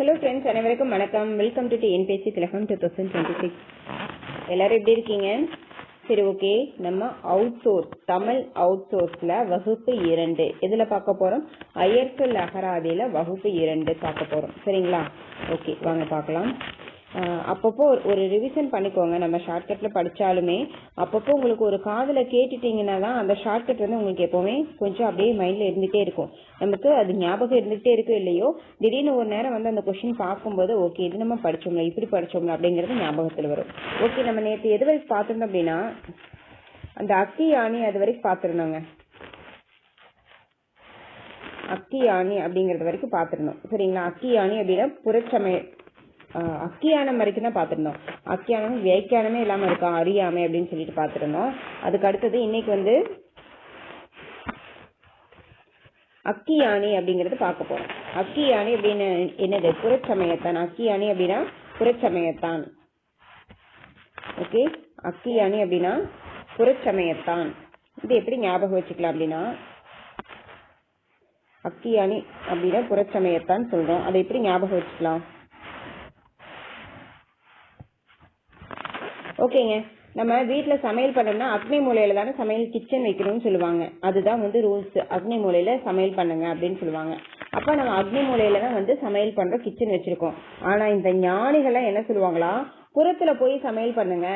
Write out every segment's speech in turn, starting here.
Hello friends அனைவருக்கும் வணக்கம். Welcome to TNPSC Thilagam two thousand twenty six எல்லாரும் எப்படி இருக்கீங்க? சரி ஓகே நம்ம அவுட் சோர்ஸ் தமிழ் அவுட் சோர்ஸில் வகுப்பு இரண்டு. எதுல பார்க்க போறோம்? அயற்சொல் அகராதியில வகுப்பு இரண்டு பார்க்க போறோம். சரிங்களா? ஓகே வாங்க பார்க்கலாம். அப்பப்போ ஒரு- ரிவிஷன் பண்ணிக்கோங்க. நம்ம ஷார்ட்கட்டில் படித்தாலுமே அப்பப்போ உங்களுக்கு ஒரு காதில் கேட்டுட்டீங்கன்னா தான் அந்த ஷார்ட்கட் வந்து உங்களுக்கு எப்போவுமே கொஞ்சம் அப்படியே மைண்டில் இருந்துகிட்டே இருக்கும். நமக்கு அது ஞாபகம் இருந்துகிட்டே இருக்கோ இல்லையோ திடீர்னு ஒரு நேரம் வந்து அந்த கொஸ்டின் பார்க்கும்போது ஓகே இது நம்ம படித்தோம்ல இப்படி படித்தோம்ல அப்படிங்கிறது ஞாபகத்தில் வரும். ஓகே நம்ம நேற்று எது வரைக்கும் பார்த்துருந்தோம் அப்படின்னா அந்த அக்கி யானி அது வரைக்கும் பார்த்துருந்தோங்க. அக்கி யானி அப்படிங்கிறது வரைக்கும் பார்த்துருந்தோம். சரிங்களா? அக்கி யானி அப்படின்னா புறச்சமய அக்கியானம் வரைக்கும் தான் பார்த்துருந்தோம். அக்கியானம் வியாக்கியானமே இல்லாம இருக்கும் அறியாமை அப்படின்னு சொல்லிட்டு பார்த்துருந்தோம். அதுக்கு அடுத்தது இன்னைக்கு வந்து அக்கியானி அப்படிங்கறது பார்க்க போறோம். அக்கியானி அப்படின்னு என்னது? புறச்சமயத்தான். அக்கியானி அப்படின்னா புறச்சமயத்தான். ஓகே அக்கியானி அப்படின்னா புறச்சமயத்தான். இது எப்படி ஞாபகம் வச்சுக்கலாம் அப்படின்னா அக்கியானி அப்படின்னா புறச்சமயத்தான் சொல்றோம். அதை எப்படி ஞாபகம் வச்சுக்கலாம்? ஓகேங்க. நம்ம வீட்டில் சமையல் பண்ணோம்னா அக்னி மூலையில தானே சமையல் கிச்சன் வைக்கணும்னு சொல்லுவாங்க. அதுதான் வந்து ரூல்ஸ் அக்னி மூலையில சமையல் பண்ணுங்க அப்படின்னு சொல்லுவாங்க. அப்போ நம்ம அக்னி மூலையில தான் வந்து சமையல் பண்ற கிச்சன் வச்சிருக்கோம். ஆனா இந்த ஞானிகள்லாம் என்ன சொல்லுவாங்களா? புறத்துல போய் சமையல் பண்ணுங்க.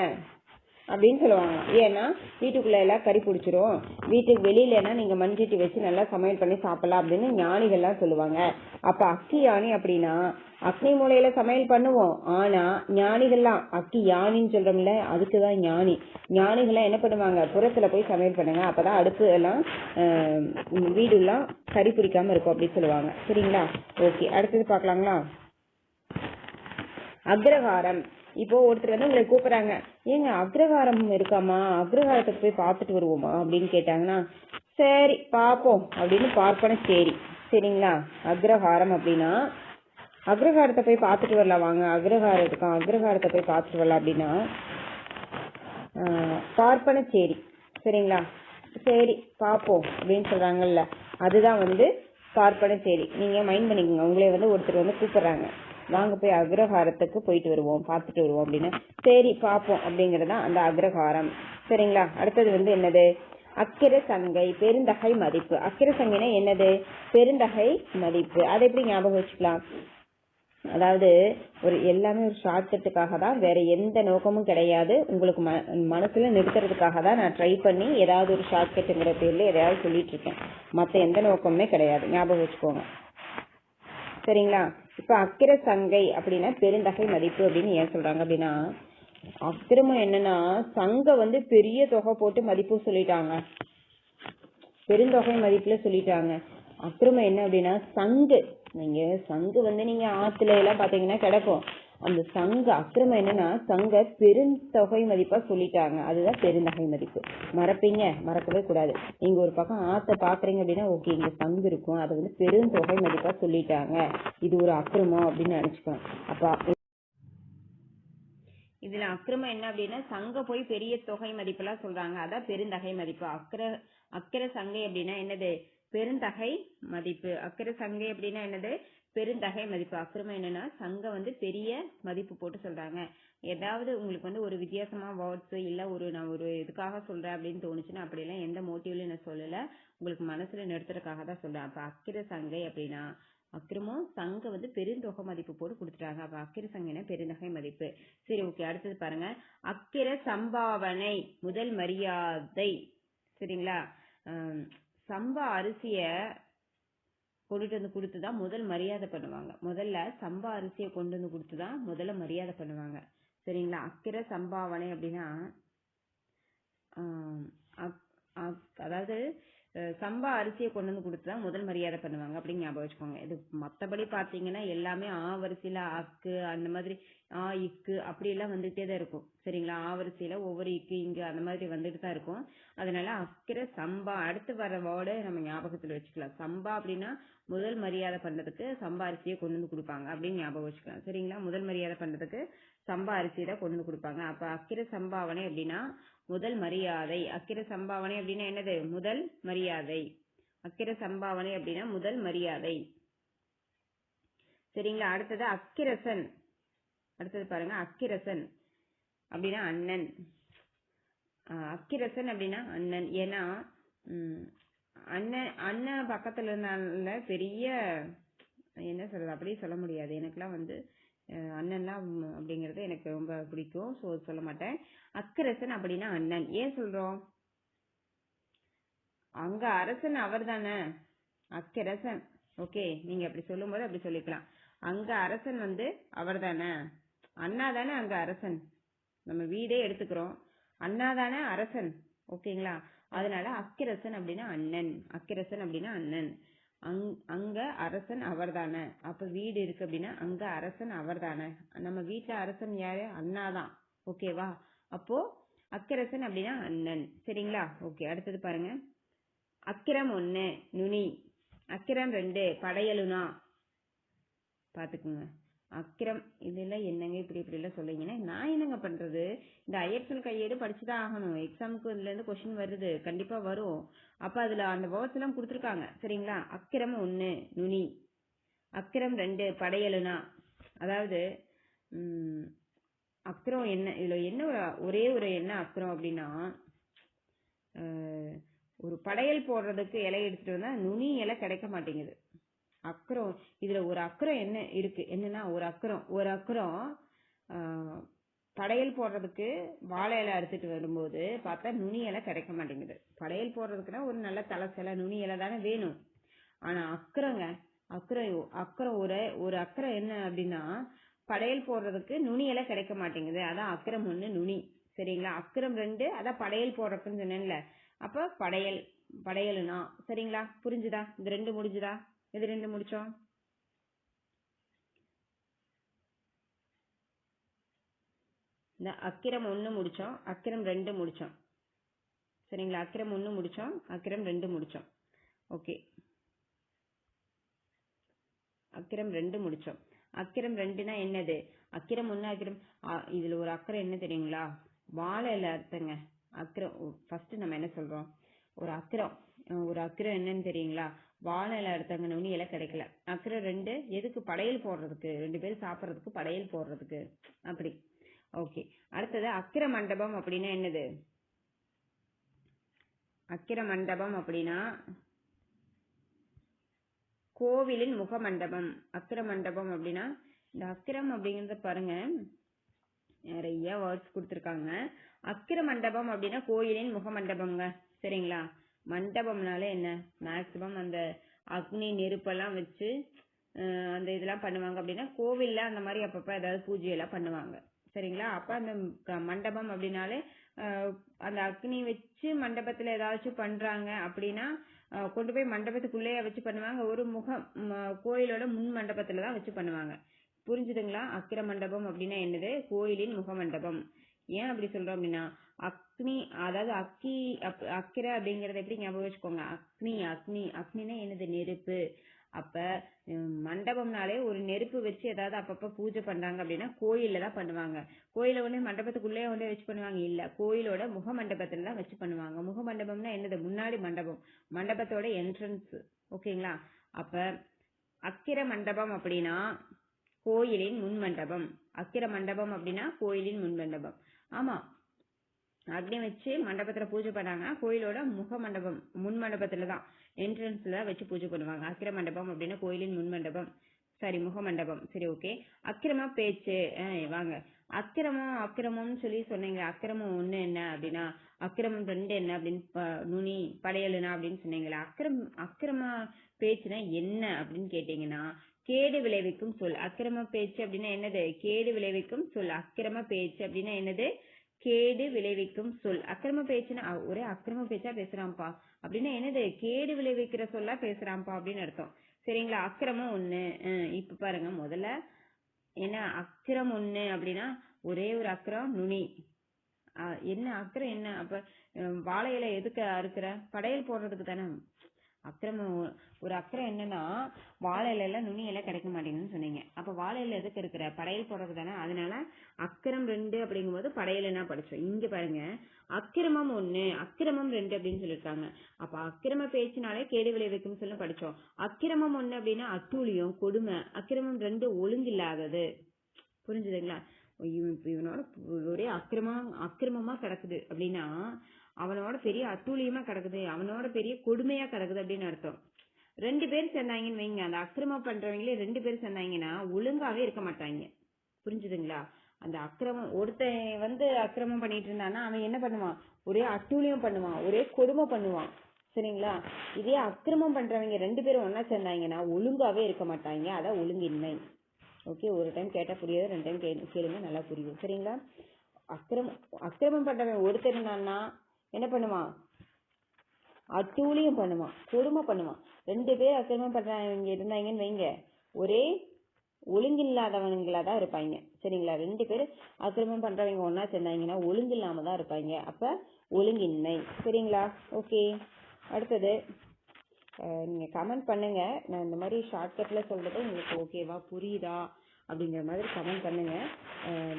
அப்படின்னு சொல்லுவாங்க. ஏன்னா வீட்டுக்குள்ள எல்லாம் கறி பிடிச்சிரும். வீட்டுக்கு வெளியிலனா நீங்க மண்சட்டி வச்சு நல்லா சமையல் பண்ணி சாப்பிடலாம் அப்படின்னு ஞானிகள்லாம் சொல்லுவாங்க. அப்ப அக்கி யானி அப்படின்னா அக்னி மூலையில சமையல் பண்ணுவோம். ஆனா ஞானிகள்லாம் அக்கி யானின்னு சொல்றோம்ல அதுக்குதான் ஞானி. ஞானிகள்லாம் என்ன பண்ணுவாங்க புறத்துல போய் சமையல் பண்ணுங்க. அப்பதான் அடுப்பு எல்லாம் ஆஹ், வீடு எல்லாம் கறி பிடிக்காம இருக்கும் அப்படின்னு சொல்லுவாங்க. சரிங்களா? ஓகே அடுத்தது பாக்கலாங்களா அக்ரஹாரம். இப்போ ஒருத்தர் வந்து உங்களை கூப்பிடுறாங்க ஏங்க அக்ரஹாரம் இருக்காமா அக்ரஹாரத்துக்கு போய் பார்த்துட்டு வருவோமா அப்படின்னு கேட்டாங்கன்னா சரி பார்ப்போம் அப்படின்னு பார்ப்பன சரி. சரிங்களா? அக்ரஹாரம் அப்படின்னா அக்ரஹாரத்தை போய் பார்த்துட்டு வரலாம் வாங்க. அக்ரஹாரம் இருக்கான் அக்ரஹாரத்தை போய் பார்த்துட்டு வரலாம் அப்படின்னா ஆஹ், பார்ப்பனச்சேரி சரிங்களா? சரி பார்ப்போம் அப்படின்னு சொல்றாங்கல்ல. அதுதான் வந்து பார்ப்பனச்சேரி நீங்க மைண்ட் பண்ணிக்கோங்க. உங்களே வந்து ஒருத்தர் வந்து கூப்பிடுறாங்க. வாங்க போய் அக்ரஹாரத்துக்கு போயிட்டு வருவோம் பார்த்துட்டு வருவோம் அப்படின்னு. சரி பார்ப்போம் அப்படிங்கறதா அந்த அக்ரஹாரம். சரிங்களா? அடுத்தது வந்து என்னது? அக்கிர சங்கை பெருந்தகை மதிப்பு. அக்கிர சங்கைனா என்னது? பெருந்தகை மதிப்பு. அதை எப்படி ஞாபகம் வச்சுக்கலாம்? அதாவது ஒரு எல்லாமே ஒரு ஷார்ட்கட்டுக்காக தான் வேற எந்த நோக்கமும் கிடையாது. உங்களுக்கு ம மனசுல நிறுத்துறதுக்காக தான் நான் ட்ரை பண்ணி ஏதாவது ஒரு ஷார்ட்கட்டுங்கிற பேர்ல எதையாவது சொல்லிட்டு இருக்கேன். மத்த எந்த நோக்கமுமே கிடையாது. ஞாபகம் வச்சுக்கோங்க. சரிங்களா? இப்ப அக்கிர சங்கை அப்படின்னா பெருந்தகை மதிப்பு அப்படின்னு ஏன் சொல்றாங்க அப்படின்னா அக்கிரமம் என்னன்னா சங்க வந்து பெரிய தொகை போட்டு மதிப்பு சொல்லிட்டாங்க. பெருந்தொகை மதிப்புல சொல்லிட்டாங்க. அக்கிரமம் என்ன அப்படின்னா சங்கு. நீங்க சங்கு வந்து நீங்க ஆத்துல எல்லாம் பாத்தீங்கன்னா கிடக்கும். அந்த சங்க அக்கிரமம் என்னன்னா சங்க பெருந்தொகை மதிப்பா சொல்லிட்டாங்க. அதுதான் பெருந்தொகை மதிப்பு. மறப்பீங்க மறக்கவே கூடாது. நீங்க ஒரு பக்கம் ஆத்த பாக்குறீங்க அப்படின்னா ஓகே இங்க சங்கு இருக்கும். அதை வந்து பெருந்தொகை மதிப்பா சொல்லிட்டாங்க. இது ஒரு அக்கிரமம் அப்படின்னு நினைச்சுக்கோங்க. அப்ப இதுல அக்கிரமம் என்ன அப்படின்னா சங்க போய் பெரிய தொகை மதிப்பெல்லாம் சொல்றாங்க. அதான் பெருந்தகை மதிப்பு. அக்கிர அக்கிர சங்கை அப்படின்னா என்னது? பெருந்தகை மதிப்பு. அக்கிர சங்கை அப்படின்னா என்னது? பெருந்தகை மதிப்பு. அக்கிரமம் என்னன்னா சங்க வந்து பெரிய மதிப்பு போட்டு சொல்றாங்க. ஏதாவது உங்களுக்கு வந்து ஒரு வித்தியாசமா வேர்ட்ஸ் இல்ல ஒரு நான் ஒரு இதுக்காக சொல்றேன் அப்படின்னு தோணுச்சுன்னா அப்படிலாம் எந்த மோட்டிவ்லயும் நான் சொல்லல. உங்களுக்கு மனசுல நிறுத்துறதுக்காக தான் சொல்றேன். அப்ப அக்கிர சங்கை அப்படின்னா அக்கிரமும் சங்க வந்து பெருந்தொகை மதிப்பு போட்டு கொடுத்துட்டாங்க. அப்ப அக்கிர சங்கைனா பெருந்தொகை மதிப்பு. சரி ஓகே அடுத்தது பாருங்க. அக்கிர சம்பாவனை முதல் மரியாதை. சரிங்களா? சம்பா அரிசிய கொண்டுட்டு வந்து கொடுத்துதான் முதல் மரியாதை பண்ணுவாங்க. முதல்ல சம்பா அரிசியை கொண்டு வந்து கொடுத்துதான் முதல்ல மரியாதை பண்ணுவாங்க. சரிங்களா? அக்கிர சம்பாவனை அப்படின்னா அதாவது சம்பா அரிசியை கொண்டு வந்து கொடுத்துதான் முதல் மரியாதை பண்ணுவாங்க. அப்படின்னு ஞாபகம் வச்சுக்கோங்க. இது மத்தபடி பாத்தீங்கன்னா எல்லாமே ஆ வரிசையில அக்கு அந்த மாதிரி ஆ இக்கு அப்படி எல்லாம் வந்துட்டே தான் இருக்கும். சரிங்களா? ஆ வரிசையில ஒவ்வொரு இக்கு இங்கு அந்த மாதிரி வந்துட்டு தான் இருக்கும். அதனால அக்கிற சம்பா அடுத்து வர வேர்டு நம்ம ஞாபகத்துல வச்சுக்கலாம். சம்பா அப்படின்னா முதல் மரியாதை பண்றதுக்கு சம்பா அரிசியை கொண்டு வந்து கொடுப்பாங்க. அப்படின்னு ஞாபகம் வச்சுக்கலாம். சரிங்களா? முதல் மரியாதை பண்றதுக்கு சம்பா அரிசியை தான் கொண்டு வந்து கொடுப்பாங்க. அப்ப அக்கிர சம்பாவனை அப்படின்னா முதல் மரியாதை. அக்கிர சம்பாவனை அப்படின்னா என்னது? முதல் மரியாதை. அக்கிர சம்பாவனை அப்படின்னா முதல் மரியாதை. சரிங்களா? அடுத்தது அக்கிரசன். அடுத்தது பாருங்க அக்கிரசன் அப்படின்னா அண்ணன். அக்கிரசன் அப்படின்னா அண்ணன். ஏன்னா அண்ணன் அண்ணன் பக்கத்துல இருந்தால பெரிய என்ன சொல்றது? அப்படியே சொல்ல முடியாது. எனக்குலாம் வந்து அண்ணன்னா அண்ணன்லாம் அப்படிங்கறது எனக்கு ரொம்ப பிடிக்கும். ஸோ சொல்ல மாட்டேன். அக்கரசன் அப்படின்னா அண்ணன். ஏன் சொல்றோம்? அங்க அரசன் அவர் தானே அக்கரசன். ஓகே நீங்க அப்படி சொல்லும்போது அப்படி சொல்லிக்கலாம். அங்க அரசன் வந்து அவர் தானே அண்ணா தானே அங்க அரசன். நம்ம வீடே எடுத்துக்கிறோம். அண்ணா தானே அரசன். ஓகேங்களா? அதனால அக்கிரசன் அப்படின்னா அண்ணன். அக்கிரசன் அப்படின்னா அண்ணன். அங்- அங்க அரசன் அவர் தானே அப்ப வீடு இருக்கு அப்படின்னா அங்க அரசன் அவர் தானே நம்ம வீட்டுல அரசன் யாரு? அண்ணா தான் ஓகேவா அப்போ அக்கரசன் அப்படின்னா அண்ணன். சரிங்களா? ஓகே அடுத்தது பாருங்க. அக்கிரம் ஒன்று நுனி. அக்கிரம் ரெண்டு படையலுனா. பாத்துக்குங்க அக்கிரம் இதெல்லாம் என்னங்க இப்படி இப்படி எல்லாம் சொல்றீங்கன்னா நான் என்னங்க பண்றது? இந்த ஐஎஃப்எல் கையேடு படிச்சுதான் ஆகணும். எக்ஸாமுக்கு இதுல இருந்து கொஸ்டின் வருது. கண்டிப்பா வரும். அப்ப அதுல அந்த வேர்ட்ஸ் எல்லாம் கொடுத்துருக்காங்க. சரிங்களா? அக்கிரம் ஒண்ணு நுனி. அக்கிரம் ரெண்டு படையலுனா. அதாவது உம் அக்கிரம் என்ன இதுல என்ன ஒரு- ஒரே ஒரு என்ன அக்கிரம் அப்படின்னா ஒரு படையல் போடுறதுக்கு இலை எடுத்துட்டு வந்தா நுனி இலை கிடைக்க மாட்டேங்குது. அக்கறம். இதுல ஒரு அக்கறம் என்ன இருக்கு? என்னன்னா ஒரு அக்கறம். ஒரு அக்கறம் படையல் போடுறதுக்கு வாழை இலை அறுத்துட்டு வரும்போது பார்த்தா நுனி இலை கிடைக்க மாட்டேங்குது. படையல் போடுறதுக்குன்னா ஒரு நல்ல தலை சிலை நுனி இலை தானே வேணும். ஆனா அக்கறங்க அக்கறம் அக்கறம் ஒரு ஒரு அக்கறம் என்ன அப்படின்னா படையல் போடுறதுக்கு நுனி இலை கிடைக்க மாட்டேங்குது. அதான் அக்கரம் ஒண்ணு நுனி. சரிங்களா? அக்கரம் ரெண்டு அதான் படையல் போடுறதுன்னு சொன்னேன்ல. அப்ப படையல் படையலுனா சரிங்களா? புரிஞ்சுதா? இது ரெண்டு முடிஞ்சுதா? இது ரெண்டு முடிச்சோம் இந்த அக்கிரம் ஒன்று முடித்தோம் அக்கிரம் ரெண்டு முடித்தோம் சரிங்களா? அக்கிரம் ஒன்று முடித்தோம் அக்கிரம் ரெண்டு முடித்தோம் ஓகே. அக்கிரம் ரெண்டு முடித்தோம் அக்கிரம் ரெண்டுனா என்னது? அக்கிரம் ஒன்று அக்கிரம் இதில் ஒரு அக்கிரம் என்ன தெரியுங்களா? வாழை இலை அர்த்தங்க அக்கிரம் ஃபர்ஸ்ட் நம்ம என்ன சொல்கிறோம் ஒரு அக்கிரம். ஒரு அக்கிரம் என்னன்னு தெரியுங்களா? வாழை இலை அறுத்தாங்க இலை கிடைக்கல. அக்கறை ரெண்டு எதுக்கு படையல் போடுறதுக்கு? ரெண்டு பேரும் சாப்பிட்றதுக்கு படையல் போடுறதுக்கு. அப்படி. ஓகே. அடுத்தது அக்கிர மண்டபம் அப்படின்னா என்னது? அக்கிர மண்டபம் அப்படின்னா கோவிலின் முகமண்டபம். அக்கிர மண்டபம் அப்படின்னா இந்த அக்கிரம் அப்படிங்கறத பாருங்க நிறைய வேர்ட்ஸ் கொடுத்துருக்காங்க. அக்கிர மண்டபம் அப்படின்னா கோயிலின் முகமண்டபம்ங்க. சரிங்களா? மண்டபம்னாலே என்ன? மேக்சிமம் அந்த அக்னி நெருப்பெல்லாம் வச்சு அந்த இதெல்லாம் பண்ணுவாங்க. அப்படின்னா கோவில்ல அந்த மாதிரி அப்பப்ப ஏதாவது பூஜை எல்லாம் பண்ணுவாங்க. சரிங்களா? அப்ப அந்த க- மண்டபம் அப்படின்னாலே அந்த அக்னி வச்சு மண்டபத்துல ஏதாச்சும் பண்றாங்க அப்படின்னா கொண்டு போய் மண்டபத்துக்குள்ளேயே வச்சு பண்ணுவாங்க. ஒரு முகம் கோயிலோட முன் மண்டபத்துல தான் வச்சு பண்ணுவாங்க. புரிஞ்சுதுங்களா? அக்கிர மண்டபம் அப்படின்னா என்னது? கோயிலின் முகமண்டபம் ஏன் அப்படி சொல்றோம் அப்படின்னா அக்னி அதாவது அக்கி அப்- அக்கிர அப்படிங்கறத எப்படி ஞாபகம் வச்சுக்கோங்க. அக்னி அக்னி அக்னினா என்னது? நெருப்பு. அப்ப மண்டபம்னாலே ஒரு நெருப்பு வச்சு ஏதாவது அப்பப்ப பூஜை பண்றாங்க அப்படின்னா கோயில்ல தான் பண்ணுவாங்க. கோயில ஒண்ணு மண்டபத்துக்குள்ளே ஒண்ணு வச்சு பண்ணுவாங்க? இல்ல. கோயிலோட முக மண்டபத்துல தான் வச்சு பண்ணுவாங்க. முக மண்டபம்னா என்னது? முன்னாடி மண்டபம். மண்டபத்தோட என்ட்ரன்ஸ் ஓகேங்களா? அப்ப அக்கிர மண்டபம் அப்படின்னா கோயிலின் முன் மண்டபம் அக்கிர மண்டபம் அப்படின்னா கோயிலின் முன் மண்டபம் ஆமா. அக்னி வச்சு மண்டபத்துல பூஜை பண்ணாங்க கோயிலோட முக மண்டபம் முன் மண்டபத்துல தான் என்ட்ரன்ஸ்ல வச்சு பூஜை பண்ணுவாங்க. அக்கிர மண்டபம் அப்படின்னா கோயிலின் முன் மண்டபம் சாரி முக மண்டபம் சரி ஓகே அக்கிரம பேச்சு வாங்க. அக்கிரமம் அக்கிரமம்னு சொல்லி சொன்னீங்க. அக்கிரமம் ஒண்ணு என்ன அப்படின்னா அக்கிரமம் ரெண்டு என்ன அப்படின்னு நுனி படையலுனா அப்படின்னு சொன்னீங்களா அக்கிரம் அக்கிரம பேச்சுனா என்ன அப்படின்னு கேட்டீங்கன்னா கேடு விளைவிக்கும் சொல். அக்கிரம பேச்சு அப்படின்னா என்னது? கேடு விளைவிக்கும் சொல். அக்கிரம பேச்சு அப்படின்னா என்னது? கேடு விளைவிக்கும் சொல். அக்கிரம பேச்சுன்னா ஒரே அக்கிரம பேச்சா பேசுறான்ப்பா. அப்படின்னா என்னது? கேடு விளைவிக்கிற சொல்லா பேசுறான்ப்பா அப்படின்னு அர்த்தம். சரிங்களா? அக்கிரமம் ஒண்ணு. இப்ப பாருங்க. முதல்ல என்ன? அக்கிரம் ஒண்ணு அப்படின்னா ஒரே ஒரு அக்கிரம் நுனி. அஹ், என்ன? அக்கிரம் என்ன? அப்ப வாழை இலை எதுக்கு அறுக்கிற? படையல் போடுறதுக்கு தானே. அக்கிரமம் ஒரு அக்கறை என்னன்னா வாழை இலையில நுனி இலை கிடைக்க மாட்டேங்குதுன்னு சொன்னீங்க. அப்ப வாழை இலை எதுக்கு இருக்கிற படையல் போடுறது தானே. அதனால அக்கிரம் ரெண்டு அப்படிங்கும்போது படையல்னா படிச்சோம். இங்க பாருங்க. அக்கிரமம் ஒண்ணு அக்கிரமம் ரெண்டு அப்படின்னு சொல்லியிருக்காங்க அப்ப அக்கிரம பேச்சினாலே கேடு விளைவிக்கும் சொல்லி படிச்சோம். அக்கிரமம் ஒண்ணு அப்படின்னா அட்டூழியம் கொடுமை. அக்கிரமம் ரெண்டு ஒழுங்கில்லாதது. புரிஞ்சுதுங்களா? இவன் இவனோட ஒரே அக்கிரமம் அக்கிரமமா கிடக்குது அப்படின்னா அவனோட பெரிய அட்டூழியமா கிடக்குது அவனோட பெரிய கொடுமையா கிடக்குது அப்படின்னு அர்த்தம். ரெண்டு பேர் சேர்ந்தாங்கன்னு வைங்க அந்த அக்கிரமம் பண்றவங்களே ரெண்டு பேர் சேர்ந்தாங்கன்னா ஒழுங்காவே இருக்க மாட்டாங்க. புரிஞ்சுதுங்களா? அந்த அக்கிரமம் ஒருத்தன் வந்து அக்கிரமம் பண்ணிட்டு இருந்தான்னா அவன் என்ன பண்ணுவான்? ஒரே அட்டூழியம் பண்ணுவான் ஒரே கொடுமை பண்ணுவான். சரிங்களா? இதே அக்கிரமம் பண்றவங்க ரெண்டு பேரும் ஒன்னா சேர்ந்தாங்கன்னா ஒழுங்காவே இருக்க மாட்டாங்க அதான் ஒழுங்கின்மை. ஓகே ஒரு டைம் கேட்டா புரியாது ரெண்டு டைம் கேளுங்க நல்லா புரியும். சரிங்களா? அக்கிரமம் அக்கிரமம் பண்றவன் ஒருத்தர் இருந்தான்னா என்ன பண்ணுவான் அட்டூழியம் பண்ணுவான் கொடுமை பண்ணுவான் ரெண்டு பேர் அக்கிரமம் பண்றவங்க இருந்தாங்கன்னு வைங்க. ஒரே ஒழுங்கில்லாதவனுங்களா தான் இருப்பாங்க. சரிங்களா? ரெண்டு பேர் அக்கிரமம் பண்றவங்க ஒன்னா சேர்ந்தாங்கன்னா ஒழுங்கில்லாம தான் இருப்பாங்க. அப்ப ஒழுங்கின்மை. சரிங்களா? ஓகே அடுத்தது நீங்க கமெண்ட் பண்ணுங்க. நான் இந்த மாதிரி ஷார்ட்கட்ல சொல்றது உங்களுக்கு ஓகேவா புரியுதா? அப்படிங்கிற மாதிரி கமெண்ட் பண்ணுங்க.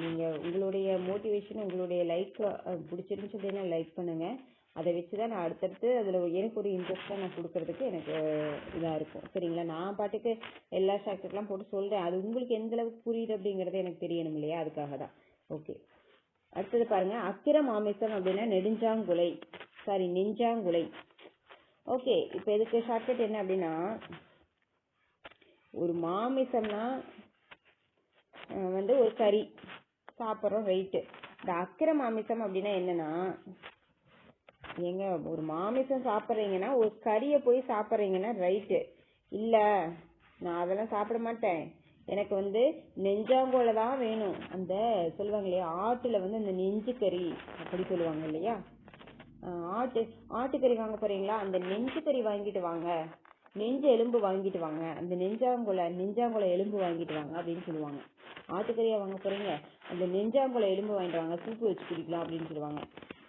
நீங்கள் உங்களுடைய மோட்டிவேஷன் உங்களுடைய லைக் பிடிச்சிருந்துச்சு அப்படின்னா லைக் பண்ணுங்க. அதை வச்சு தான் நான் அடுத்தடுத்து அதில் எனக்கு ஒரு இன்ட்ரெஸ்ட்டாக நான் கொடுக்கறதுக்கு எனக்கு இதாக இருக்கும். சரிங்களா? நான் பாட்டுக்கு எல்லா ஷார்ட்கட்லாம் போட்டு சொல்கிறேன் அது உங்களுக்கு எந்த அளவுக்கு புரியுது அப்படிங்கிறது எனக்கு தெரியணும் இல்லையா? அதுக்காக தான். ஓகே அடுத்தது பாருங்க. அக்கிர மாமிசம் அப்படின்னா நெடுஞ்சாங்குலை. சாரி நெஞ்சாங்குலை. ஓகே இப்போ இதுக்கு ஷார்ட்கட் என்ன அப்படின்னா ஒரு மாமிசம்னா வந்து ஒரு கறி சாப்பிட்றோம் ரைட்டு இந்த அக்கிர மாமிசம் அப்படின்னா என்னன்னா ஏங்க ஒரு மாமிசம் சாப்பிட்றீங்கன்னா ஒரு கறியை போய் சாப்பிட்றீங்கன்னா ரைட்டு இல்ல நான் அதெல்லாம் சாப்பிட மாட்டேன். எனக்கு வந்து நெஞ்சாங்கோல தான் வேணும். அந்த சொல்லுவாங்க இல்லையா ஆட்டுல வந்து அந்த நெஞ்சு கறி அப்படி சொல்லுவாங்க இல்லையா? ஆட்டு ஆட்டுக்கறி வாங்க போறீங்களா? அந்த நெஞ்சு கறி வாங்கிட்டு வாங்க. நெஞ்ச எலும்பு வாங்கிட்டு வாங்க. அந்த நெஞ்சாங்குல நெஞ்சாங்குல எலும்பு வாங்கிட்டு வாங்க அப்படின்னு சொல்லுவாங்க. ஆட்டுக்கறியா வாங்க போறீங்க. அந்த நெஞ்சாங்குல எலும்பு வாங்கிட்டு வாங்க. சூப்பு வச்சு குடிக்கலாம் அப்படின்னு சொல்லுவாங்க.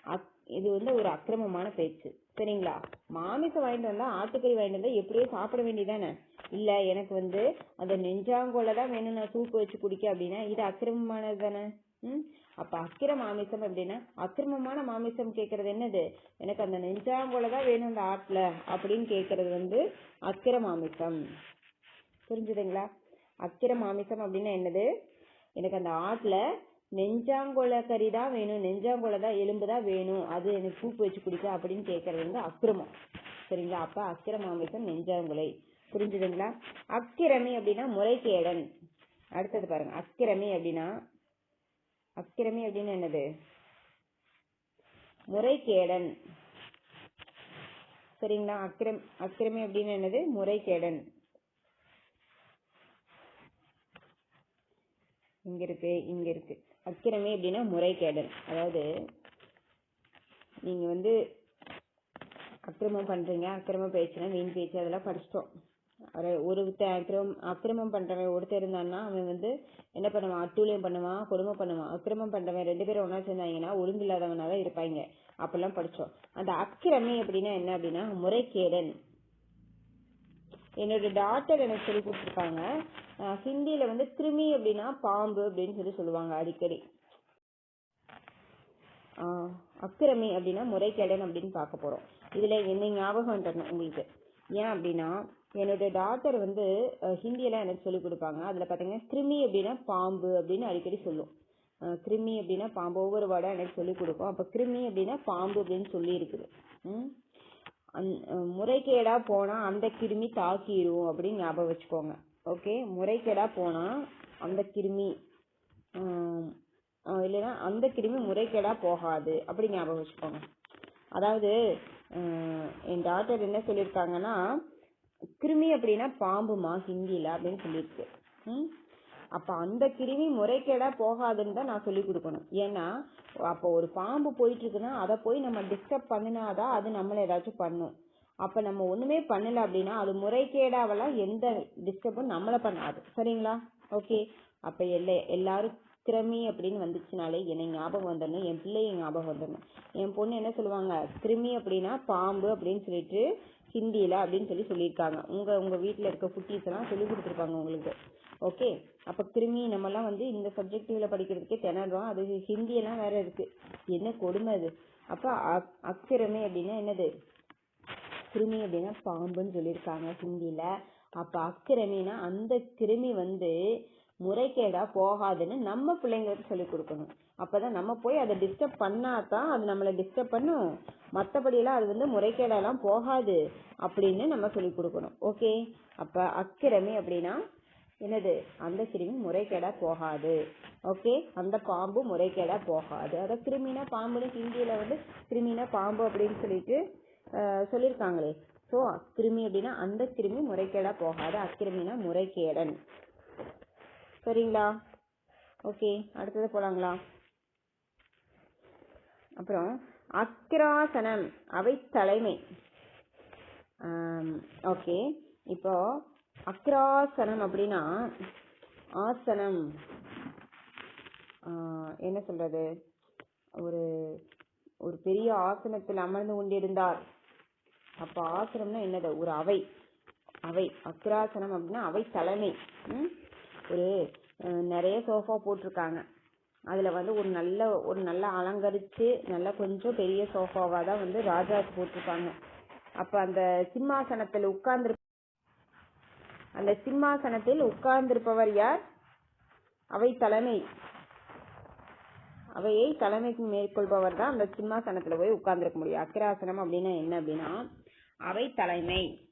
அக்- இது வந்து ஒரு அக்கிரமமான பேச்சு. சரிங்களா? மாமிசம் வாங்கிட்டு வந்தா ஆட்டுக்கறி வாங்கிட்டு வந்தா எப்படியோ சாப்பிட வேண்டியதானே? இல்ல எனக்கு வந்து அந்த நெஞ்சாங்கோல தான் வேணும் நான் சூப்பு வச்சு குடிக்க அப்படின்னா இது அக்கிரமமானது தானே? ம்? அப்ப அக்கிர மாமிசம் அப்படின்னா அக்கிரமமான மாமிசம் கேக்குறது என்னது? எனக்கு அந்த நெஞ்சாங்கோல தான் வேணும் அந்த ஆட்டுல அப்படின்னு கேக்குறது வந்து அக்கிர மாமிசம் புரிஞ்சுதுங்களா? அக்கிர மாமிசம் அப்படின்னா என்னது? எனக்கு அந்த ஆட்ல நெஞ்சாங்கொலை கறி தான் வேணும் நெஞ்சாங்கொலை தான் எலும்பு தான் வேணும் அது எனக்கு பூப்பு வச்சு குடிக்க அப்படின்னு கேட்கறது வந்து அக்கிரமம். சரிங்களா? அப்ப அக்கிர மாமிசம் நெஞ்சாங்குலை. புரிஞ்சுதுங்களா? அக்கிரமி அப்படின்னா முறைகேடன். அடுத்தது பாருங்க. அக்கிரமி அப்படின்னா அக்கிரமி அப்படின்னு என்னது? முறைகேடன். சரிங்களா? அக்கிரம் அக்கிரமி அப்படின்னு என்னது? முறைகேடன். இங்க இருக்கு இங்க இருக்கு. அக்கிரமி அப்படின்னா முறைகேடன். அதாவது நீங்க வந்து அக்கிரமம் பண்றீங்க அக்கிரம பேச்சுனா வீண் பேச்சு அதெல்லாம் படிச்சிட்டோம். ஒரு- ஒருத்தன் அக்கிரமம் அக்கிரமம் பண்றவன் ஒருத்தர் இருந்தான்னா அவன் வந்து என்ன பண்ணுவான்? அட்டூழியம் பண்ணுவான் கொடுமை பண்ணுவான். அக்கிரமம் பண்றவன் ரெண்டு பேரும் ஒன்னா சேர்ந்தாங்கன்னா ஒழுங்கு இல்லாதவனாதான் இருப்பாங்க. அப்பெல்லாம் படிச்சோம். அந்த அக்கிரமி அப்படின்னா என்ன அப்படின்னா முறைகேடன். என்னோட டாக்டர் எனக்கு சொல்லி கொடுத்துருக்காங்க. ஹிந்தியில வந்து கிருமி அப்படின்னா பாம்பு அப்படின்னு சொல்லி சொல்லுவாங்க அடிக்கடி. ஆஹ் அக்கிரமி அப்படின்னா முறைகேடன் அப்படின்னு பார்க்க போறோம். இதுல என்ன ஞாபகம் தரணும் உங்களுக்கு. ஏன் அப்படின்னா என்னோட டாக்டர் வந்து ஹிந்தியெல்லாம் எனக்கு சொல்லி கொடுப்பாங்க. அதுல பாத்தீங்கன்னா கிருமி அப்படின்னா பாம்பு அப்படின்னு அடிக்கடி சொல்லும். கிருமி அப்படின்னா பாம்பு. ஒவ்வொரு வேர்டா எனக்கு சொல்லி கொடுக்கும். அப்ப கிருமி அப்படின்னா பாம்பு அப்படின்னு சொல்லி இருக்குது ம்? அந்- முறைகேடா போனா அந்த கிருமி தாக்கிடும் அப்படின்னு ஞாபகம் வச்சுக்கோங்க. ஓகே? முறைகேடா போனா அந்த கிருமி இல்லைன்னா அந்த கிருமி முறைகேடா போகாது அப்படி ஞாபகம் வச்சுக்கோங்க. அதாவது என் டாக்டர் என்ன சொல்லியிருக்காங்கன்னா கிருமி அப்படின்னா பாம்புமா? ஹிந்தியில அப்படின்னு சொல்லியிருக்கு. ம்? அப்ப அந்த கிருமி முறைகேடா போகாதுன்னு தான் நான் சொல்லி கொடுக்கணும். ஏன்னா அப்போ ஒரு பாம்பு போயிட்டு இருக்குன்னா அதை போய் நம்ம டிஸ்டர்ப் பண்ணினாதான் அது நம்மள ஏதாச்சும் பண்ணும். அப்ப நம்ம ஒண்ணுமே பண்ணல அப்படின்னா அது முறைகேடாவெல்லாம் எந்த டிஸ்டர்பும் நம்மள பண்ணாது. சரிங்களா? ஓகே அப்ப எல்லா எல்லாரும் கிருமி அப்படின்னு வந்துச்சுனாலே என்னை ஞாபகம் வந்துடணும். என் பிள்ளைய ஞாபகம் வந்துடணும். என் பொண்ணு என்ன சொல்லுவாங்க? கிருமி அப்படின்னா பாம்பு அப்படின்னு சொல்லிட்டு ஹிந்தியில அப்படின்னு சொல்லி சொல்லியிருக்காங்க. உங்க உங்க வீட்டுல இருக்க குட்டீஸ் எல்லாம் சொல்லி கொடுத்துருப்பாங்க உங்களுக்கு. ஓகே அப்போ கிருமி நம்மலாம் வந்து இந்த சப்ஜெக்டிவ்ல படிக்கிறதுக்கே திணறோம். அது ஹிந்தியெல்லாம் வேற இருக்கு. என்ன கொடுமை அது? அப்போ அக்- அக்கிரமி அப்படின்னா என்னது? கிருமி அப்படின்னா பாம்புன்னு சொல்லியிருக்காங்க ஹிந்தியில். அப்ப அக்கிரமினா அந்த கிருமி வந்து முறைகேடா போகாதுன்னு நம்ம பிள்ளைங்களுக்கு சொல்லி கொடுக்கணும். அப்பதான் நம்ம போய் அதை டிஸ்டர்ப் பண்ணாதான் அது நம்மளை டிஸ்டர்ப் பண்ணும். மற்றபடியெல்லாம் அது வந்து முறைகேடெல்லாம் போகாது அப்படின்னு நம்ம சொல்லி கொடுக்கணும். ஓகே அப்ப அக்கிரமி அப்படின்னா என்னது? அந்த கிருமி முறைகேடா போகாது. ஓகே? அந்த பாம்பு முறைகேடா போகாது. அத கிருமினா பாம்புன்னு ஹிந்தியில வந்து கிருமினா பாம்பு அப்படின்னு சொல்லிட்டு சொல்லியிருக்காங்களே ஸோ கிருமி அப்படின்னா அந்த கிருமி முறைகேடா போகாது. அக்கிருமினா முறைகேடன். சரிங்களா? ஓகே. அடுத்தது போலாங்களா? அப்புறம் அக்கிராசனம் அவை தலைமை. ஓகே. இப்போ அக்ராசனம் அப்படின்னா ஆசனம். என்ன சொல்றது? ஒரு ஒரு பெரிய ஆசனத்தில் அமர்ந்து கொண்டிருந்தார். அப்ப ஆசனம்னா என்னது? ஒரு அவை. அவை. அக்ராசனம் அப்படின்னா அவை தலைமை. ஒரு நிறைய சோஃபா போட்டிருக்காங்க. அதுல வந்து ஒரு நல்ல ஒரு நல்ல அலங்கரிச்சு நல்ல கொஞ்சம் பெரிய சோஃபாவா தான் வந்து ராஜா போட்டிருப்பாங்க அப்ப அந்த சிம்மாசனத்தில் உட்கார்ந்து அந்த சிம்மாசனத்தில் உட்கார்ந்திருப்பவர் யார்? அவை தலைமை. அவையை தலைமைக்கு மேற்கொள்பவர் தான் அந்த சிம்மாசனத்துல போய் உட்கார்ந்துருக்க முடியும். அக்கிராசனம் அப்படின்னா என்ன அப்படின்னா அவை தலைமை.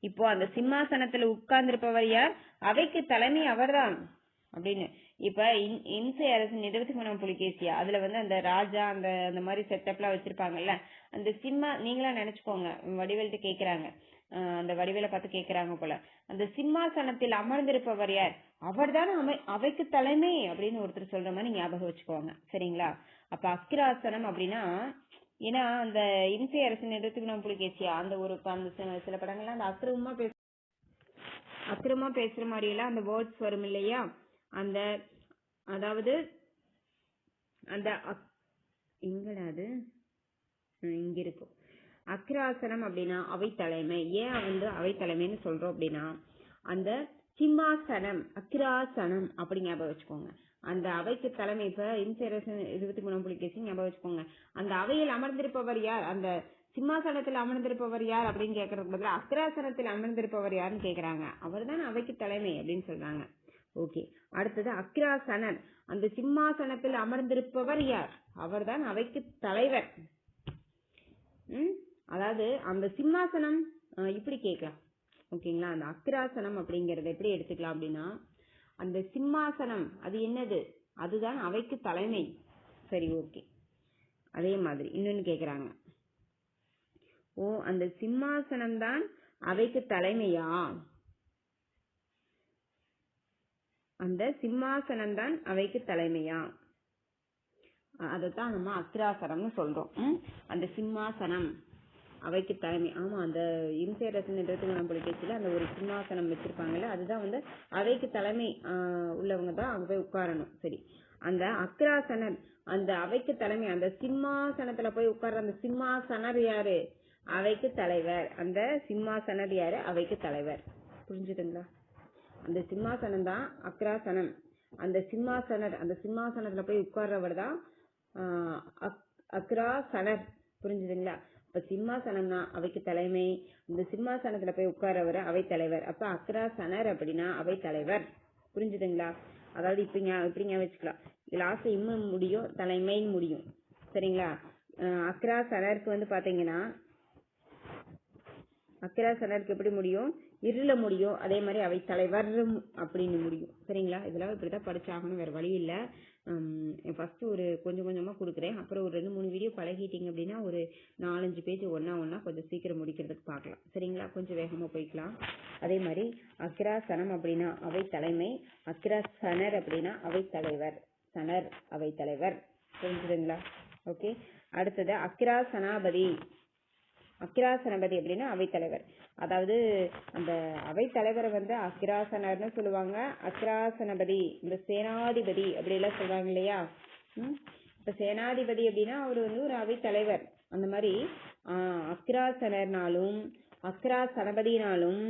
இப்போ அந்த சிம்மாசனத்துல உட்கார்ந்திருப்பவர் யார்? அவைக்கு தலைமை அவர்தான் அப்படின்னு. இப்ப இன்- இம்சை அரசின் இருபத்தி மனம் புலிகேசியா அதுல வந்து அந்த ராஜா அந்த அந்த மாதிரி செட்டப்லாம் வச்சிருப்பாங்கல்ல அந்த சிம்மா நீங்களா நினைச்சுக்கோங்க வடிவேல்ட்டு கேக்குறாங்க. அந்த வடிவேலை பார்த்து கேக்குறாங்க போல. அந்த சிம்மாசனத்தில் அமர்ந்திருப்பவர் யார்? அவர் தான் அமை அவைக்கு தலைமை அப்படின்னு ஒருத்தர் சொல்ற மாதிரி ஞாபகம் வச்சுக்கோங்க. சரிங்களா? அப்ப அக்கிராசனம் அப்படின்னா ஏன்னா அந்த இம்சை அரசின் இடத்துக்கு மூணாம் புலிகேசியா? அந்த ஒரு அந்த சில- படங்கள்லாம் அந்த அக்கிரமமா பேச அக்கிரமா பேசுற மாதிரி எல்லாம் அந்த வேர்ட்ஸ் வரும் இல்லையா? அந்த அதாவது அந்த அக்- எங்கடா அது? இங்க இருக்கும் அக்ராசனம் அப்படின்னா அவை தலைமை ஏன் வந்து அவை தலைமைன்னு சொல்றோம் அப்படின்னா அந்த சிம்மாசனம் அக்ராசனம் அப்படி ஞாபகம் வச்சுக்கோங்க. அந்த அவைக்கு தலைமை இப்ப இன்சரசன் இருபத்தி மூணாம் புலிகேசி ஞாபகம் வச்சுக்கோங்க. அந்த அவையில் அமர்ந்திருப்பவர் யார்? அந்த சிம்மாசனத்தில் அமர்ந்திருப்பவர் யார் அப்படின்னு கேட்கறதுக்கு பதிலா அக்ராசனத்தில் அமர்ந்திருப்பவர் யாருன்னு கேக்குறாங்க அவர்தான் அவைக்கு தலைமை அப்படின்னு சொல்றாங்க. ஓகே. அடுத்தது அக்ராசனர் அந்த சிம்மாசனத்தில் அமர்ந்திருப்பவர் யார்? அவர்தான் அவைக்கு தலைவர். உம் அதாவது அந்த சிம்மாசனம் இப்படி கேட்கலாம். ஓகேங்களா அந்த அக்கிராசனம் அப்படிங்கறத எப்படி எடுத்துக்கலாம் அப்படின்னா அந்த சிம்மாசனம் அது என்னது? அதுதான் அவைக்கு தலைமை. சரி ஓகே அதே மாதிரி இன்னொன்னு கேக்குறாங்க. ஓ அந்த சிம்மாசனம் தான் அவைக்கு தலைமையா? அந்த சிம்மாசனம் தான் அவைக்கு தலைமையா? அதைத்தான் நம்ம அக்கிராசனம்னு சொல்றோம். அந்த சிம்மாசனம். அவைக்கு தலைமை. ஆமா அந்த இம்சேரசன் இருபத்தி நம்ம புலிகேசியில அந்த ஒரு சிம்மாசனம் வச்சிருப்பாங்கல்ல அதுதான் வந்து அவைக்கு தலைமை உள்ளவங்க தான் அங்க போய் உட்காரணும். சரி. அந்த அக்ராசனர் அந்த அவைக்கு தலைமை அந்த சிம்மாசனத்துல போய் உட்கார்ற அந்த சிம்மாசனர் யாரு? அவைக்கு தலைவர். அந்த சிம்மாசனர் யாரு? அவைக்கு தலைவர். புரிஞ்சுதுங்களா? அந்த சிம்மாசனம் தான் அக்ராசனம். அந்த சிம்மாசனர் அந்த சிம்மாசனத்துல போய் உட்கார்றவர் தான் அக்- அக்ராசனர். புரிஞ்சுதுங்களா? அப்ப சிம்மாசனம்னா அவைக்கு தலைமை இந்த சிம்மாசனத்துல போய் உட்காரவர் அவை தலைவர். அப்ப அக்ராசனர் அப்படின்னா அவை தலைவர். புரிஞ்சுதுங்களா? அதாவது இப்ப இப்படிங்க வச்சுக்கலாம். லாஸ்ட் இம்மு முடியும் தலைமைன்னு முடியும். சரிங்களா? ஆஹ் அக்ராசனருக்கு வந்து பாத்தீங்கன்னா அக்ராசனருக்கு எப்படி முடியும்? இருள முடியும். அதே மாதிரி அவை தலைவர் அப்படின்னு முடியும். சரிங்களா? இதெல்லாம் இப்படிதான் படிச்சாகணும். வேற வழி இல்ல. ஃபர்ஸ்ட் ஒரு கொஞ்சம் கொஞ்சமாக கொடுக்குறேன். அப்புறம் ஒரு ரெண்டு மூணு வீடியோ பழகிட்டீங்க அப்படின்னா ஒரு நாலஞ்சு பேஜ் ஒன்றா ஒன்றா கொஞ்சம் சீக்கிரம் முடிக்கிறதுக்கு பார்க்கலாம் சரிங்களா? கொஞ்சம் வேகமாக போய்க்கலாம். அதே மாதிரி அக்கிராசனம் அப்படின்னா அவை தலைமை அக்கிராசனர் அப்படின்னா அவை தலைவர். சனர் அவை தலைவர். புரிஞ்சுதுங்களா? ஓகே அடுத்தது அக்கிராசனாபதி அக்கிராசனபதி அப்படின்னா அவைத்தலைவர். அதாவது அந்த அவைத்தலைவரை வந்து அக்கிராசனர்னு சொல்லுவாங்க. அக்கிராசனபதி இந்த சேனாதிபதி அப்படி எல்லாம் சொல்லுவாங்க இல்லையா? இப்ப சேனாதிபதி அப்படின்னா அவர் வந்து ஒரு அவைத்தலைவர். அந்த மாதிரி ஆஹ் அக்கிராசனர்னாலும் அக்கிராசனபதினாலும்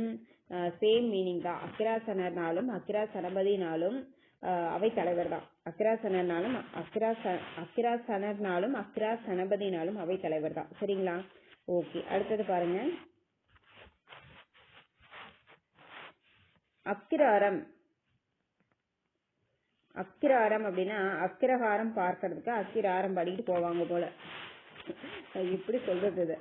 சேம் மீனிங் தான். அக்கிராசனர்னாலும் அக்கிராசனபதினாலும் ஆஹ் அவை தலைவர் தான். அக்கிராசனர்னாலும் அக்கிராச அக்கிராசனர்னாலும் அக்கிராசனபதினாலும் அவை தலைவர் தான். சரிங்களா? ஓகே அடுத்தது பாருங்க. அக்கிராரம். அக்கிராரம் அப்படின்னா அக்கிரகாரம் பார்க்கறதுக்கு அக்கிராரம் பாடிட்டு போவாங்க போல. இப்படி சொல்றது இது.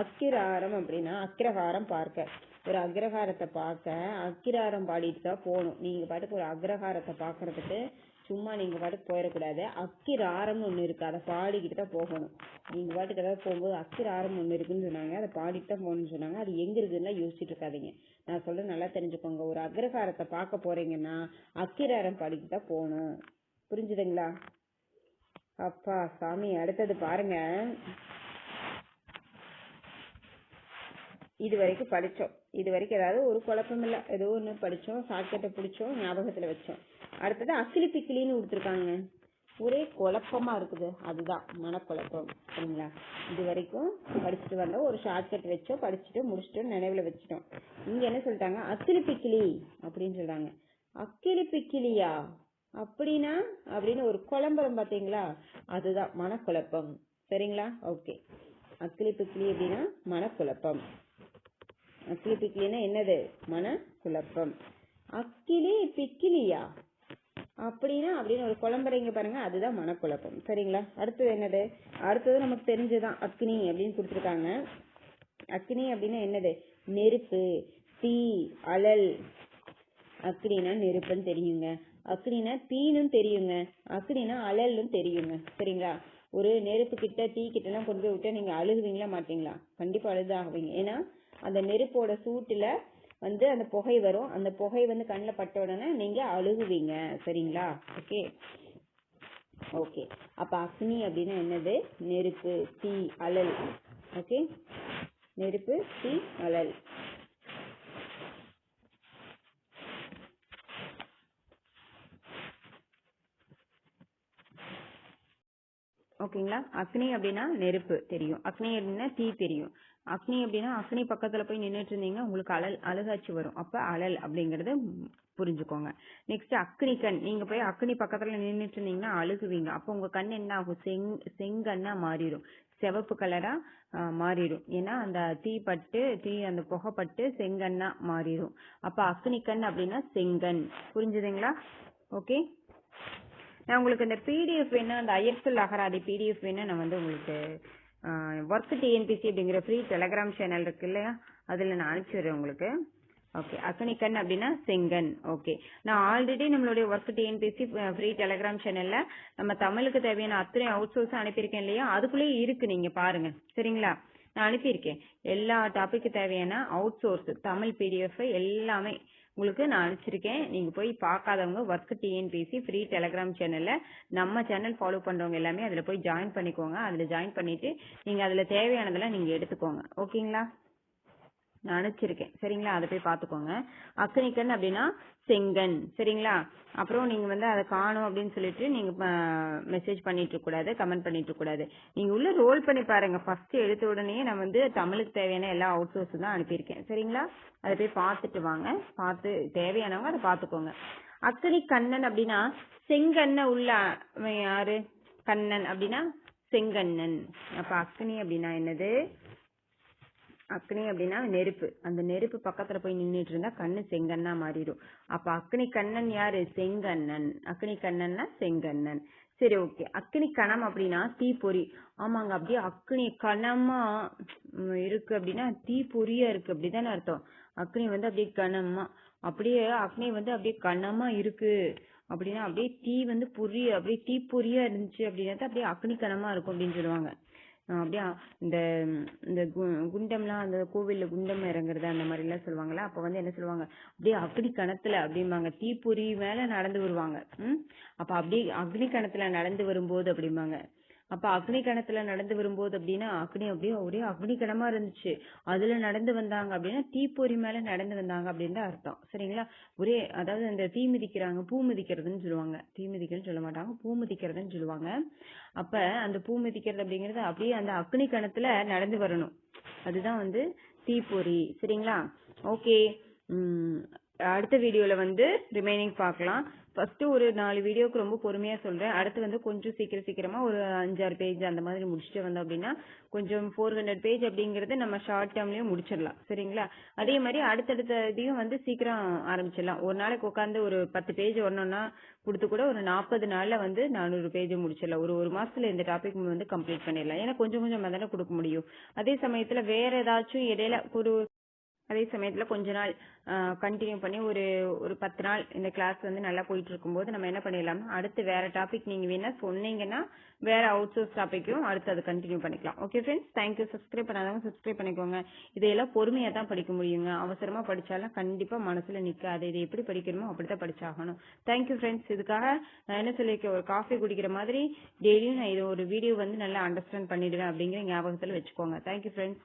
அக்கிராரம் அப்படின்னா அக்கிரகாரம் பார்க்க. ஒரு அக்ரஹாரத்தை பார்க்க அக்கிராரம் பாடிட்டு தான் போகணும். நீங்க பாட்டுக்கு ஒரு அக்ரஹாரத்தை பார்க்கறதுக்கு சும்மா நீங்க பாட்டுக்கு போயிடக்கூடாது. அக்கிர ஆரம்னு ஒண்ணு இருக்கு. அதை பாடிக்கிட்டு தான் போகணும். நீங்க பாட்டுக்கு ஏதாவது போகும்போது அக்கிராரம் ஒண்ணு இருக்குன்னு சொன்னாங்க. அதை பாடிட்டு தான் போகணும்னு சொன்னாங்க. அது எங்க இருக்குன்னு யோசிச்சுட்டு இருக்காதீங்க. நான் சொல்றது நல்லா தெரிஞ்சுக்கோங்க. ஒரு அக்ரஹாரத்தை பார்க்க போறீங்கன்னா அக்கிராரம் பாடிக்கிட்டு தான் போகணும். புரிஞ்சுதுங்களா? அப்பா சாமி அடுத்தது பாருங்க. இது வரைக்கும் படிச்சோம். இது வரைக்கும் ஏதாவது ஒரு குழப்பம் இல்லை. ஏதோ ஒன்று படிச்சோம் ஷார்ட்கட்டை பிடிச்சோம் ஞாபகத்தில் வச்சோம். அடுத்தது அக்கிலி பிக்கிலின்னு கொடுத்துருக்காங்க. ஒரே குழப்பமா இருக்குது. அதுதான் மனக்குழப்பம். சரிங்களா? இது வரைக்கும் படிச்சுட்டு வந்தோம். ஒரு ஷார்ட்கட் வச்சோம் படிச்சுட்டு முடிச்சுட்டு நினைவில் வச்சுட்டோம். இங்கே என்ன சொல்லிட்டாங்க? அக்கிலி பிக்கிலி அப்படின்னு சொல்கிறாங்க அக்கிலி பிக்கிலியா அப்படின்னா அப்படின்னு ஒரு குழம்பரம் பார்த்தீங்களா? அதுதான் மனக்குழப்பம். சரிங்களா? ஓகே அக்கிலி பிக்கிலி அப்படின்னா மனக்குழப்பம். அக்கிலி பிக்கிலினா என்னது? மனக்குழப்பம். அக்கிலி பிக்கிலியா? அப்படின்னா அப்படின்னு ஒரு குழம்புறீங்க பாருங்க அதுதான் மனக்குழப்பம். சரிங்களா? அடுத்தது என்னது? அடுத்தது நமக்கு தெரிஞ்சதுதான் அக்னி அப்படின்னு கொடுத்துருக்காங்க. அக்னி அப்படின்னா என்னது? நெருப்பு தீ அலல். அக்னினா நெருப்புன்னு தெரியுங்க. அக்னினா தீனும் தெரியுங்க. அக்னினா அழலும் தெரியுங்க. சரிங்களா? ஒரு நெருப்பு கிட்ட தீ கிட்ட எல்லாம் கொண்டு போய் விட்டா நீங்க அழுகுவீங்களா மாட்டீங்களா? கண்டிப்பா அழுதாகுவீங்க. ஏன்னா அந்த நெருப்போட சூட்டுல வந்து அந்த புகை வரும். அந்த புகை வந்து கண்ணில் பட்ட உடனே நீங்க அழுகுவீங்க. சரிங்களா? ஓகே ஓகே அப்போ அக்னி அப்படின்னா என்னது? நெருப்பு தீ அழல் ஓகே நெருப்பு தீ அழல் ஓகேங்களா அக்னி அப்படின்னா நெருப்பு தெரியும். அக்னி அப்படின்னா தீ தெரியும். அக்னி அப்படின்னா அக்னி பக்கத்துல போய் நின்னுட்டு இருந்தீங்க உங்களுக்கு அழல் அழுகாச்சி வரும். அப்ப அழல் அப்படிங்கறது புரிஞ்சுக்கோங்க. நெக்ஸ்ட் அக்னி கண். நீங்க போய் அக்னி பக்கத்துல நின்னுட்டு இருந்தீங்கன்னா அழுகுவீங்க. அப்ப உங்க கண் என்ன ஆகும்? செங் செங்கண்ணா மாறிடும். செவப்பு கலரா மாறிடும். ஏன்னா அந்த தீ பட்டு தீ அந்த புகைப்பட்டு செங்கண்ணா மாறிடும். அப்ப அக்னி கண் அப்படின்னா செங்கண். புரிஞ்சுதுங்களா? ஓகே நான் உங்களுக்கு இந்த பிடிஎஃப் வேணும் அந்த ஐஎஸ்எல் அகராதி பிடிஎஃப் வேணும் நான் வந்து உங்களுக்கு ஒர்க் டிஎன்பிசி அப்படிங்கிற ஃப்ரீ டெலகிராம் சேனல் இருக்கு இல்லையா? அதுல நான் அனுப்பிச்சுடுறேன் உங்களுக்கு. ஓகே அக்கனிக்கன் அப்படின்னா செங்கன் ஓகே நான் ஆல்ரெடி நம்மளுடைய ஒர்க் டிஎன்பிசி ஃப்ரீ டெலகிராம் சேனல்ல நம்ம தமிழுக்கு தேவையான அத்தனை அவுட் சோர்ஸ் அனுப்பியிருக்கேன் இல்லையா? அதுக்குள்ளேயே இருக்கு நீங்க பாருங்க. சரிங்களா? நான் அனுப்பியிருக்கேன். எல்லா டாபிக்கு தேவையான அவுட் சோர்ஸ் தமிழ் பிடிஎஃப் எல்லாமே உங்களுக்கு நான் அனுப்பிச்சிருக்கேன். நீங்க போய் பார்க்காதவங்க ஒர்க் டிஎன்பிசி ஃப்ரீ டெலகிராம் சேனல்ல நம்ம சேனல் ஃபாலோ பண்றவங்க எல்லாமே அதுல போய் ஜாயின் பண்ணிக்கோங்க. அதுல ஜாயின் பண்ணிட்டு நீங்க அதுல தேவையானதெல்லாம் நீங்க எடுத்துக்கோங்க. ஓகேங்களா நான் அனுப்பிச்சிருக்கேன் சரிங்களா? அதை போய் பார்த்துக்கோங்க அக்கனிக்கன் அப்படின்னா செங்கன். சரிங்களா? அப்புறம் நீங்க வந்து அதை காணும் அப்படின்னு சொல்லிட்டு நீங்க மெசேஜ் பண்ணிட்டு கூடாது கமெண்ட் பண்ணிட்டு கூடாது நீங்க உள்ள ரோல் பண்ணி பாருங்க. ஃபர்ஸ்ட் எடுத்த உடனே நான் வந்து தமிழுக்கு தேவையான எல்லா அவுட் சோர்ஸும் தான் அனுப்பியிருக்கேன். சரிங்களா? அதை போய் பார்த்துட்டு வாங்க. பார்த்து தேவையானவங்க அதை பார்த்துக்கோங்க அக்கனி கண்ணன் அப்படின்னா செங்கண்ண உள்ள யாரு? கண்ணன் அப்படின்னா செங்கண்ணன். அப்ப அக்னி அப்படின்னா என்னது? அக்னி அப்படின்னா நெருப்பு. அந்த நெருப்பு பக்கத்துல போய் நின்றுட்டு இருந்தா கண்ணு செங்கண்ணா மாறிடும். அப்ப அக்னி கண்ணன் யாரு? செங்கண்ணன். அக்னி கண்ணன்னா செங்கண்ணன். சரி ஓகே. அக்னி கணம் அப்படின்னா தீப்பொறி. ஆமாங்க அப்படியே அக்னி கணமா இருக்கு அப்படின்னா தீப்பொறியா இருக்கு. அப்படிதானே அர்த்தம். அக்னி வந்து அப்படியே கணமா. அப்படியே அக்னி வந்து அப்படியே கணமா இருக்கு. அப்படின்னா அப்படியே தீ வந்து பொறி அப்படியே தீப்பொறியா இருந்துச்சு அப்படின்னா அப்படியே அக்னி கணமா இருக்கும் அப்படின்னு சொல்லுவாங்க. அப்படியே? இந்த இந்த கு- குண்டம்லாம் அந்த கோவில்ல குண்டம் இறங்குறது அந்த மாதிரி எல்லாம் சொல்லுவாங்கல்ல? அப்ப வந்து என்ன சொல்லுவாங்க? அப்படியே அக்னி கணத்துல அப்படிம்பாங்க. தீப்பொறி மேல நடந்து வருவாங்க. உம் அப்ப அப்படியே அக்னி கணத்துல நடந்து வரும்போது அப்படிம்பாங்க. அப்ப அக்னி கணத்துல நடந்து வரும்போது அப்படின்னா அக்னி அப்படியே ஒரே அக்னி கணமா இருந்துச்சு. அதுல நடந்து வந்தாங்க அப்படின்னா தீப்பொறி மேல நடந்து வந்தாங்க அப்படின்னு தான் அர்த்தம். சரிங்களா? ஒரே அதாவது அந்த தீ மிதிக்கிறாங்க பூ மிதிக்கிறதுன்னு சொல்லுவாங்க. தீ மிதிக்கிறதுன்னு சொல்ல மாட்டாங்க பூ மிதிக்கிறதுன்னு சொல்லுவாங்க. அப்ப அந்த பூ மிதிக்கிறது அப்படிங்கறது அப்படியே அந்த அக்னி கணத்துல நடந்து வரணும். அதுதான் வந்து தீப்பொறி. சரிங்களா? ஓகே. அடுத்த வீடியோல வந்து ரிமைனிங் பார்க்கலாம். ஃபர்ஸ்ட் ஒரு நாலு வீடியோக்கு ரொம்ப பொறுமையா சொல்றேன். அடுத்து வந்து கொஞ்சம் சீக்கிரம் சீக்கிரமா ஒரு அஞ்சாறு பேஜ் அந்த மாதிரி முடிச்சுட்டு வந்தோம் அப்படின்னா கொஞ்சம் ஃபோர் ஹண்ட்ரட் பேஜ் அப்படிங்கறது நம்ம ஷார்ட் டேர்ம்லயும் முடிச்சிடலாம். சரிங்களா? அதே மாதிரி அடுத்தடுத்த இதையும் வந்து சீக்கிரம் ஆரம்பிச்சிடலாம். ஒரு நாளைக்கு உட்காந்து ஒரு பத்து பேஜ் வரணும்னா கொடுத்து கூட ஒரு நாற்பது நாள்ல வந்து நானூறு பேஜ் முடிச்சிடலாம். ஒரு ஒரு மாசத்துல இந்த டாபிக் வந்து கம்ப்ளீட் பண்ணிடலாம். ஏன்னா கொஞ்சம் கொஞ்சம் தானே கொடுக்க முடியும். அதே சமயத்துல வேற ஏதாச்சும் இடையில ஒரு அதே சமயத்துல கொஞ்ச நாள் கண்டினியூ பண்ணி ஒரு ஒரு பத்து நாள் இந்த கிளாஸ் வந்து நல்லா போயிட்டு இருக்கும்போது நம்ம என்ன பண்ணிடலாம்? அடுத்து வேற டாபிக் நீங்க வேணா சொன்னீங்கன்னா வேற அவுட் சோர்ஸ் டாபிக்கும் அடுத்து அதை கண்டினியூ பண்ணிக்கலாம். Okay friends thank you subscribe பண்ணாதவங்க சப்ஸ்கிரைப் பண்ணிக்கோங்க. இதையெல்லாம் பொறுமையா தான் படிக்க முடியுங்க. அவசரமா படிச்சாலும் கண்டிப்பா மனசுல நிக்காது. இதை எப்படி படிக்கணுமோ அப்படித்தான் படிச்சாகணும். தேங்க்யூ ஃப்ரெண்ட்ஸ் இதுக்காக நான் என்ன சொல்லியிருக்கேன்? ஒரு காஃபி குடிக்கிற மாதிரி டெய்லியும் நான் இது ஒரு வீடியோ வந்து நல்லா அண்டர்ஸ்டாண்ட் பண்ணிடுவேன் அப்படிங்கிற ஞாபகத்துல வச்சுக்கோங்க. Thank you friends